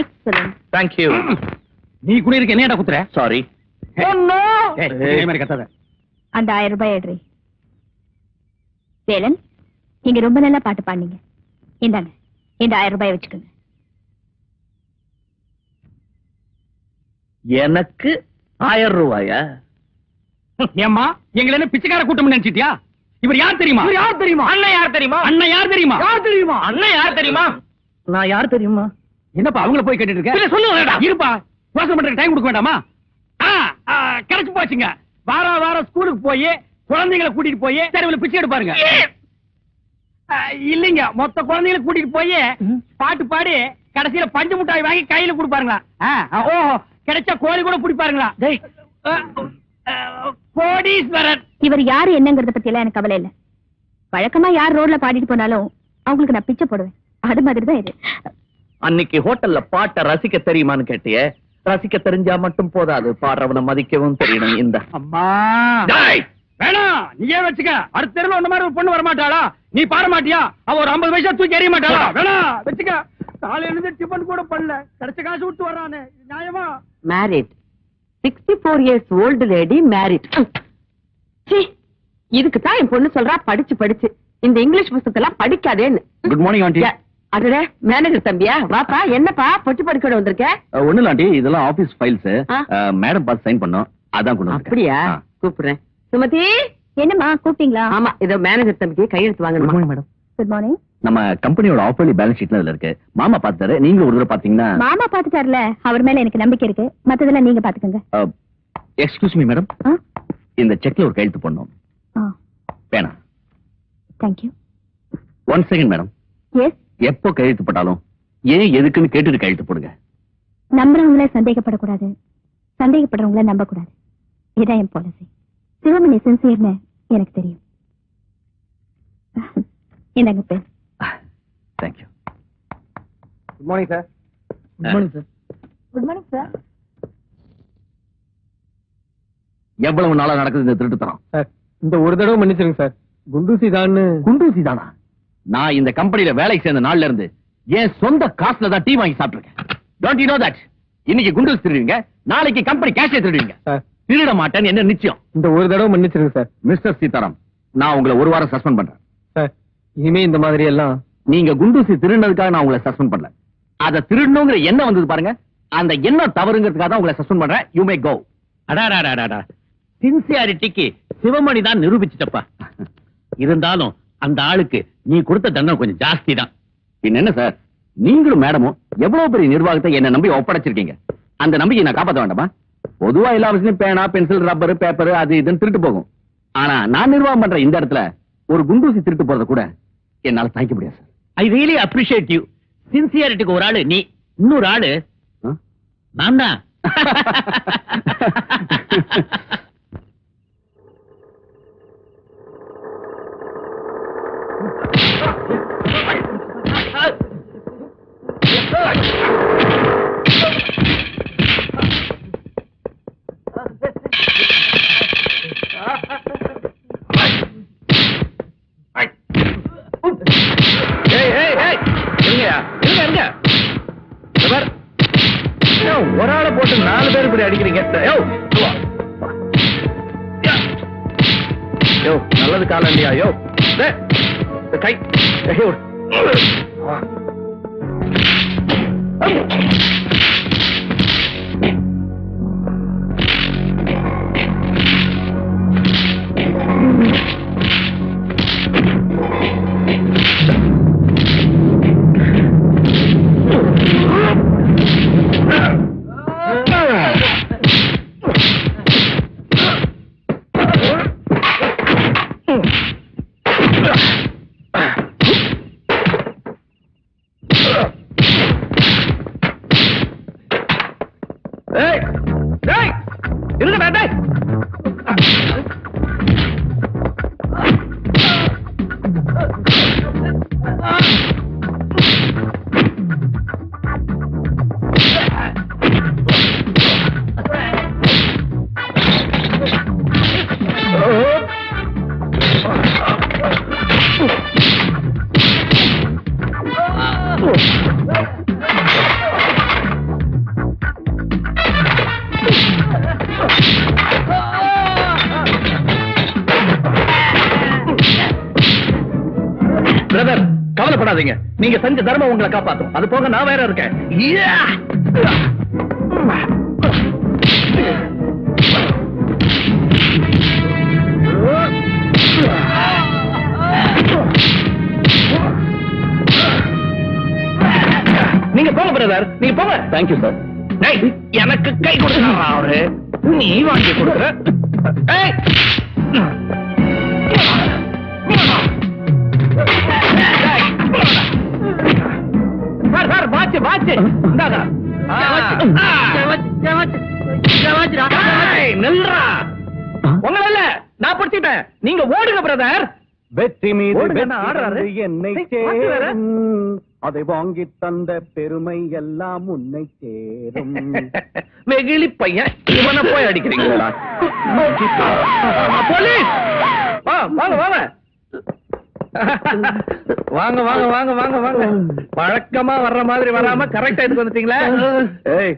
Excellent thank you நீ குடியிருக்க என்னடா குத்துற? சாரி ஏய், இதே மாதிரி கத்தாத. அந்த ஆயிரம் ரூபாய் எடுறி. வேலன் நீங்க ரொம்ப நல்லா பாட்டு பாடுனீங்க. இந்தாங்க இந்த ஆயிரம் ரூபாய் வச்சுக்கோங்க. எனக்கு ஆயிரம் ரூபாயா? ஏம்மா எங்களை என்ன பிச்சைக்கார கூட்டம் நினைச்சிட்டியா? இவர் யார் தெரியுமா? யார் தெரியுமா? அண்ணன் யார் தெரியுமா? அண்ணன் யார் தெரியுமா? யார் தெரியுமா அண்ணன் யார் தெரியுமா? நான் யார் தெரியுமா? என்னப்பா அவங்கள போய் கேட்டுட்டு இருக்க? இல்ல சொல்லுங்க இருப்பா. யோசனை பண்றதுக்கு டைம் கொடுக்க வேண்டாமா? கிடைச்சு போச்சுங்க. வார வாரம் ஸ்கூலுக்கு போய் குழந்தைங்களை கூட்டிட்டு போய் தெருவில் பிச்சை எடுப்பாருங்க. இல்லைங்க. மொத்த குழந்தைகளை கூட்டிட்டு போய் பாட்டு பாடி கடைசியில பஞ்சு மிட்டாய் வாங்கி கையில கொடுப்பாருங்களா? ஓஹோ. கிடைச்சா கோழி கூட பிடிப்பாருங்களா? கோடீஸ்வரர். இவர் யாரு என்னங்கறத பத்தி எல்லாம் எனக்கு கவலை இல்ல. வழக்கமா யார் ரோட்ல பாடிட்டு போனாலும் அவங்களுக்கு நான் பிச்சை போடுவேன். அது மாதிரி தான் இது. அன்னைக்கு ஹோட்டல்ல பாட்டை ரசிக்க தெரியுமான்னு கேட்டியே? ரசிக்க தெரிஞ்சா மட்டும் போதாது. பாடுறவனை மதிக்கவும் தெரியணும் இந்த. அம்மா! வேணாம் நீயே வச்சுக்க. அடுத்த தெருவில் ஒண்ணு மாதிரி ஒரு பொண்ணு வரமாட்டாளா? நீ பாட மாட்டியா? அவ ஒரு ஐம்பது பைசா தூக்கி எறிய மாட்டாளா? வேணாம் வச்சுக்க. காலையில இருந்து டிபன் கூட பண்ணல. கிடைச்ச காசு விட்டு வர்றானே. நியாயமா? Married sixty four years old lady married இதுக்கு தான் என் பொண்ணு சொல்றா படிச்சு படிச்சு. இந்த இங்கிலீஷ் புத்தகத்தெல்லாம் படிக்காதேன்னு. குட் மார்னிங் ஆண்டி யா, அடடே மேனேஜர் தம்பியா? வாப்பா என்னப்பா? பொட்டி படிக்கோட வந்திருக்க? ஒண்ணு இல்ல ஆண்டி. இதெல்லாம் ஆபீஸ் ஃபைல்ஸ். மேடம் பார்த்து சைன் பண்ணோம். அதான் கொண்டு. அப்படியா. கூப்பிடுறேன். சுமதி என்னம்மா? கூப்பிட்டீங்களா? ஆமா இதோ மேனேஜர் தம்பிக்கு கையெழுத்து morning, மேடம் குட் மார்னிங் நம்ம கம்பெனியோட ஆஃபர்லி பேலன்ஸ் ஷீட்ல இதுல இருக்கு. மாமா பார்த்தாரு நீங்களும் ஒரு தடவை பாத்தீங்கன்னா மாமா பாத்துட்டாருல அவர் மேல எனக்கு நம்பிக்கை இருக்கு. மத்ததெல்லாம் நீங்க பாத்துக்கோங்க எக்ஸ்கியூஸ் மீ மேடம் இந்த செக்ல ஒரு கையெழுத்து பண்ணோம் ஆ. வேணாம். Thank you one second madam yes எப்போ கையெழுத்து போட்டாலும் ஏன் எதுக்குன்னு கேட்டுட்டு கையெழுத்து போடுங்க. நம்புறவங்கள சந்தேகப்படக்கூடாது. சந்தேகப்படுறவங்கள நம்பக்கூடாது. இதான் என் பாலிசி சிவமணி சின்சியர்னு எனக்கு தெரியும். இந்தாங்க பேர்? Thank you good morning sir good morning sir good morning sir எவ்வளவு நாளா நடக்குது இந்த திருட்டுத்தனம்? சார் இந்த ஒரு தடவை மன்னிச்சிருங்க சார் குண்டூசி தான்னு குண்டூசி தானா? நான் இந்த கம்பெனில வேலைக்கு சேர்ந்த நாள்ல இருந்து என் சொந்த காசுல தான் டீ வாங்கி சாப்பிட்டிருக்கேன். டோன்ட் யூ நோ தட் இன்னைக்கு குண்டூசி திருடுவீங்க நாளைக்கு கம்பெனி கேஷே திருடுவீங்க. திருட மாட்டேன்னு என்ன நிச்சயம்? இந்த ஒரு தடவை மன்னிச்சிருங்க சார். மிஸ்டர் சீதாராம் நான் உங்களை ஒரு வாரம் சஸ்பெண்ட் பண்றேன். சார் இனிமே இந்த மாதிரி எல்லாம் நீங்க குண்டூசி திருடினதுக்காக நான் உங்களை சஸ்பெண்ட் பண்ணல. அத திருடணுங்கிற எண்ணம் வந்தது பாருங்க. அந்த எண்ணம் தவறுங்கிறதுக்காக தான் உங்களை சஸ்பெண்ட் பண்றேன். யூ மே கோ அடாடாடாடாடா சின்சியாரிட்டிக்கு சிவமணி தான் நிரூபிச்சிட்டப்பா. இருந்தாலும் அந்த ஆளுக்கு நீ கொடுத்த தண்டனை கொஞ்சம் ஜாஸ்தி தான் என்ன சார்? நீங்களும் மேடமும் எவ்வளவு பெரிய நிர்வாகத்தை என்ன நம்பி ஒப்படைச்சிருக்கீங்க? அந்த நம்பிக்கை நான் காப்பாத்த வேண்டாமா? பொதுவா எல்லா விஷயம் பேனா பென்சில் ரப்பர் பேப்பர் அது இதுன்னு திருட்டு போகும். ஆனா நான் நிர்வாகம் பண்ற இந்த இடத்துல ஒரு குண்டூசி திருட்டு போறத கூட என்னால தாங்கிக்க முடியாது sir. I really appreciate you சின்சியாரிட்டிக்கு ஒரு ஆளு நீ இன்னொரு ஆளு? நான் தான் ஏய், ஏய், ஏய், இருங்கய்யா, இருங்க, இருங்க. இந்த பார். யோ, ஒரு ஆளை போட்டு நாலு பேர் இப்படி அடிக்கிறீங்க யோ, யா. யோ, நல்லது காலம் இல்லையா யோ டேய், இந்த கை Okay. கவலைப்படாதீங்க நீங்க செஞ்ச தர்மம் உங்களை காப்பாத்தும். அது போக நான் வேற இருக்கேன்! நீங்க போங்க பிரதர் நீங்க போங்க. தேங்க்யூ சார் எனக்கு கை கொடுக்குறாரா அவரு. நீ வாங்கி கொடுக்குற. ஏய்! சார் சார் வாட்ச் வாட்ச் நில்றா. உங்கள நான் பிடிச்சிட்டேன். நீங்க ஓடுங்க பிரதர். வெற்றி மீது என்ன அதை வாங்கி தந்த பெருமை எல்லாம் உன்னை சேரும். வெகிலி பையன் இவனை போய் அடிக்கிறீங்களா? போலீஸ்! வா, வாங்க வாங்க. வாங்க வாங்க வாங்க வாங்க வாங்க. பழக்கமா வர்ற மாதிரி வராம கரெக்டா இதுக்கு வந்துட்டீங்களா? ஏய்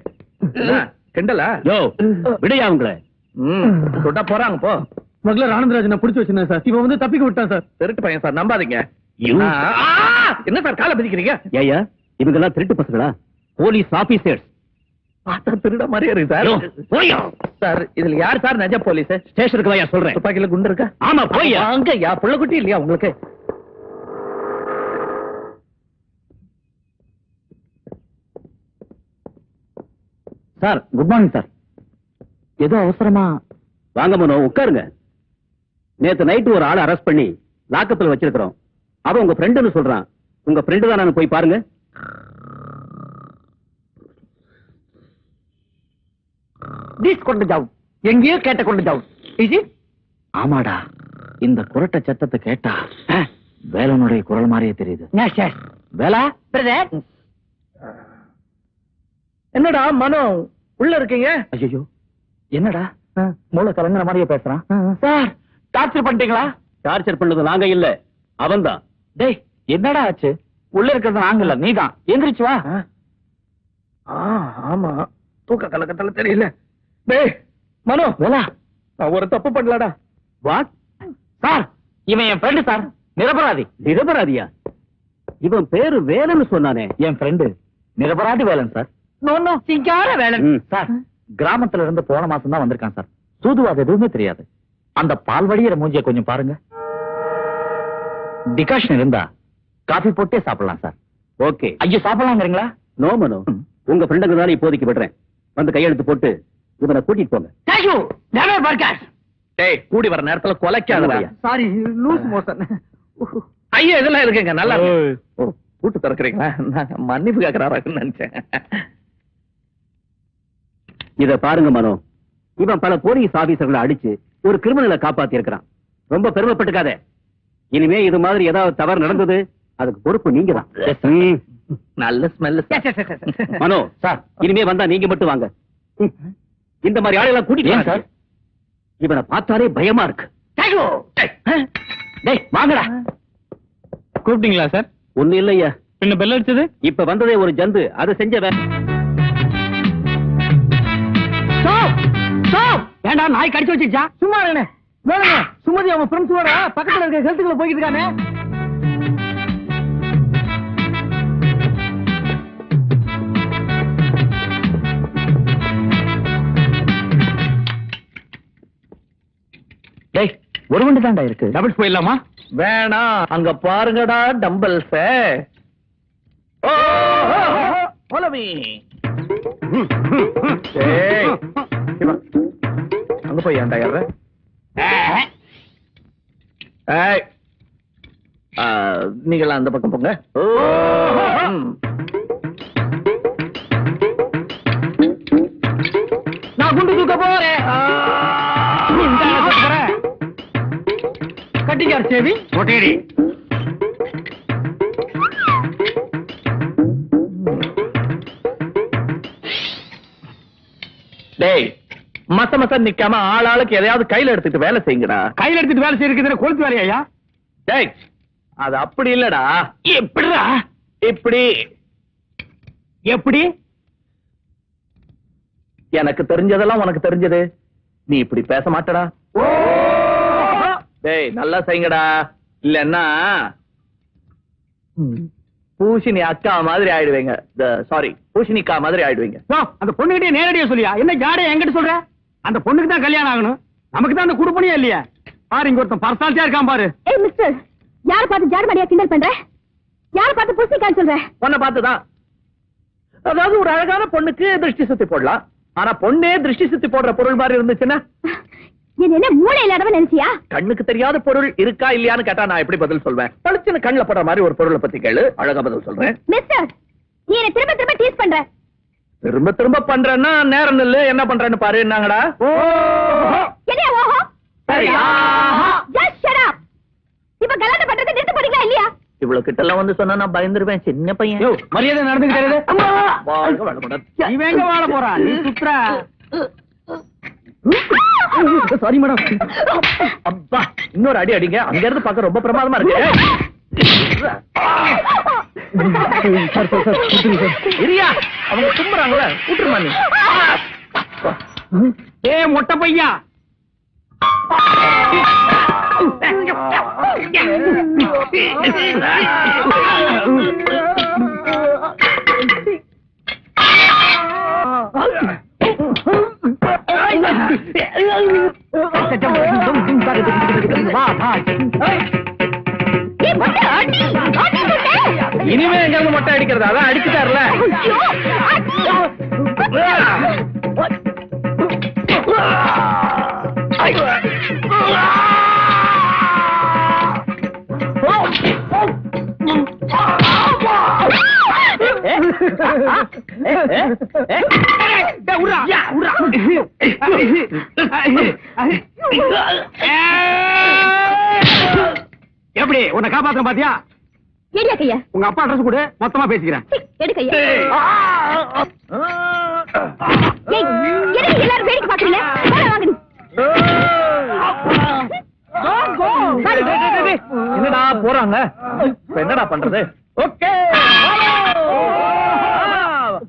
என்ன, கிண்டலா? யோ விடையா அவங்கள. ம் சுட்டா போறாங்க போ. ஸ்மக்லர் ஆனந்தராஜனை பிடிச்சு வச்சிருந்தேன் சார். இவன் வந்து தப்பிக்க விட்டான் சார். திருட்டு பையன் சார். நம்பாதீங்க. என்ன சார் காலை பிதிக்கிறீங்க ஏயா இவங்க எல்லாம் திருட்டு பசங்களா? Police officers. பார்த்தா திருட மாதிரியே இருக்கு சார். இதுல யார் சார் நஜ போலீஸ்? ஸ்டேஷனுக்கு வாயா சொல்றேன். துப்பாக்கில குண்டு இருக்கா? ஆமா போய்யா. அங்க யா புள்ளக்குட்டி இல்லையா உங்களுக்கு? Sir good morning sir. ஏதோ அவசரமா வாங்க மனோ உட்காருங்க. நேத்து நைட்டு ஒரு ஆளை அரெஸ்ட் பண்ணி லாக்கத்துல வச்சிருக்கிறோம். அவன் உங்க ஃப்ரெண்டுன்னு சொல்றான். உங்க ஃப்ரெண்டு தான் போய் பாருங்க. கொண்டு ஜாவ் எங்கேயோ கேட்ட கொண்டு ஜாவ் இது ஆமாடா. இந்த குரட்ட சத்தத்தை கேட்டா வேலனுடைய குரல் மாதிரியே தெரியுது. வேலா? பிரதர் என்னடா மனோ உள்ள இருக்கீங்க? ஐயோ என்னடா? மூளை கலங்குற மாதிரியே பேசுறான். சார் டார்ச்சர் பண்ணிட்டீங்களா? டார்ச்சர் பண்ணது நாங்க இல்ல. அவன்தான் டேய் என்னடா ஆச்சு? உள்ள இருக்கிறது நாங்க இல்ல நீதான். எந்திரிச்சு வா. ஆமா. தூக்க கலக்கத்துல தெரியல. டேய் மனோ வேலா நான் ஒரு தப்பு பண்ணலடா. வாட் சார் இவன் என் ஃப்ரெண்டு சார். நிரபராதி. நிரபராதியா? இவன் பேரு வேலன்னு சொன்னானே. என் ஃப்ரெண்டு நிரபராதி வேலன் சார். சிங்கார வேலன். சார் கிராமத்துல இருந்து போன மாசம் தான் வந்திருக்கான் சார். சூதுவாது எதுவுமே தெரியாது. அந்த பால் வடிகிற மூஞ்சிய கொஞ்சம் பாருங்க. டிகாஷன் இருந்தா காபி போட்டே சாப்பிடலாம் சார். ஓகே. ஐயோ சாப்பிடலாங்கிறீங்களா நோ மனோ உங்க ஃப்ரெண்டுக்கு தான் இப்போதைக்கு விடுறேன். வந்து கையெழுத்து போட்டு இவனை கூட்டிட்டு போங்க. தேங்க்யூ நெவர் பர்காஸ் டேய் கூடி வர நேரத்துல கொலைக்காதடா. சாரி லூஸ் மோஷன் ஐயா இதெல்லாம் இருக்குங்க நல்லா கூட்டு திறக்கிறீங்களா? நான் மன்னிப்பு கேட்கறாருன்னு நினைச்சேன். இத பாருங்க மனோ. இவன் பல போலீஸ் ஆபீசர்களை அடிச்சு ஒரு கிரிமினலை காப்பாத்தி இருக்கிறான் ரொம்ப பெருமைப்பட்டுக்காத. இனிமே இது மாதிரி ஏதாவது தவறு நடந்தது அதுக்கு பொறுப்பு நீங்க தான். நல்ல ஸ்மெல் மனோ சார் இனிமே வந்தா நீங்க மட்டும் வாங்க. இந்த மாதிரி ஆளெல்லாம் கூட்டிட்டு. சார்? இவனை பார்த்தாலே பயமா இருக்கு. வாங்கடா. கூப்பிட்டீங்களா சார் ஒண்ணு இல்லையா. பின்ன பெல் அடிச்சது? இப்ப வந்ததே ஒரு ஜந்து அதை செஞ்ச ஏண்டா நாய் கடிச்சு வச்சிருச்சா சும்மா இருங்க வேணுங்க சுமதி அவன் ஃப்ரெண்ட்ஸோட பக்கத்துல இருக்க ஹெல்த்துக்குள்ள போய்கிட்டு இருக்கானே டேய் ஒரு மணி தாண்டா இருக்கு டபுள்ஸ் போயிடலாமா வேணாம் அங்க பாருங்கடா டம்பல்ஸ் போலவி அங்க போய் ஏன்டா ஏற ஏய்! ஆ, நீங்களாம் அந்த பக்கம் போங்க. நான் குண்டு தூக்க போறேன். கட்டிக்கார் சேவி. ஒட்டேடி. டேய் மச மச நிக்காம ஆளாளுக்கு எதையாவது கையில எடுத்துட்டு வேலை செய்யுங்கடா. கையில எடுத்துட்டு வேலை செய்யறதுக்கு கொளுத்து வேலையா டேய் அது அப்படி இல்லடா. எப்படிடா? இப்படி எப்படி? எனக்கு தெரிஞ்சதெல்லாம் உனக்கு தெரிஞ்சது. நீ இப்படி பேச மாட்டடா. டேய் நல்லா செய்யுங்கடா. இல்லன்னா பூஷினி அக்கா மாதிரி ஆயிடுவீங்க. சாரி பூஷினிக்கா மாதிரி ஆயிடுவீங்க. அந்த பொண்ணுகிட்டே நேரடியா சொல்லியா? என்ன ஜாடை என்கிட்ட சொல்ற? அந்த பொண்ணுக்கு தான் கல்யாணம் ஆகணும். நமக்கு தான் அந்த குடுப்பனையே இல்லையா. பாரு இங்க ஒருத்தன் பர்சனாலிட்டியா இருக்கான் பாரு. ஏய் மிஸ்டர் யார பார்த்து ஜாடு மடியா கிண்டல் பண்ற? யார பார்த்து புசிக்கான்னு சொல்ற? பொண்ணை பார்த்துதான். அதாவது ஒரு அழகான பொண்ணுக்கு திருஷ்டி சுத்தி போடலாம். ஆனா பொண்ணே திருஷ்டி சுத்தி போடுற பொருள் மாதிரி இருந்துச்சுன்னா? என்ன மூளை இல்லாதவன் நினைச்சியா? கண்ணுக்கு தெரியாத பொருள் இருக்கா இல்லையான்னு கேட்டா நான் எப்படி பதில் சொல்வேன்? பளிச்சுன்னு கண்ணுல படுற மாதிரி ஒரு பொருளை பத்தி கேளு. அழகா பதில் சொல்றேன். மிஸ்டர் நீ என்ன திரும்ப திரும்ப டீஸ் பண்ற. திரும்ப திரும்ப பண்றேன்னா நேரம் நில்லு என்ன பண்றேன்னு பாரு என்னங்கடா இவ்வளவு கிட்ட எல்லாம் வந்து சொன்னா நான் பயந்துருவேன் சின்ன பையன் மரியாதை நடந்துக்கிட்டே எங்க வாழ போறான் சாரி மேடம் அப்பா இன்னொரு அடி அடிங்க அங்க இருந்து பார்க்க ரொம்ப பிரமாதமா இருக்கு இரியா அவங்க தும்புறாங்களே விட்டுருமா நீ? ஏ மொட்டை பையா? மொட்டை அடிக்கிறது. அதான் அடிச்சுட்டாருல. உர்றா, உர்றா. எப்படி? உன்னை காப்பாத்த பாத்தியா? எடியா கையா உங்க அப்பா அட்ரஸ் கொடு மொத்தமா பேசிக்கிறேன். எடு கையா. எதுக்கு எல்லாரும் வேடிக்கை பாக்குறீங்க போடா வாங்க. நீ வாடி. என்னடா போறாங்க? என்னடா பண்றது? ஓகே.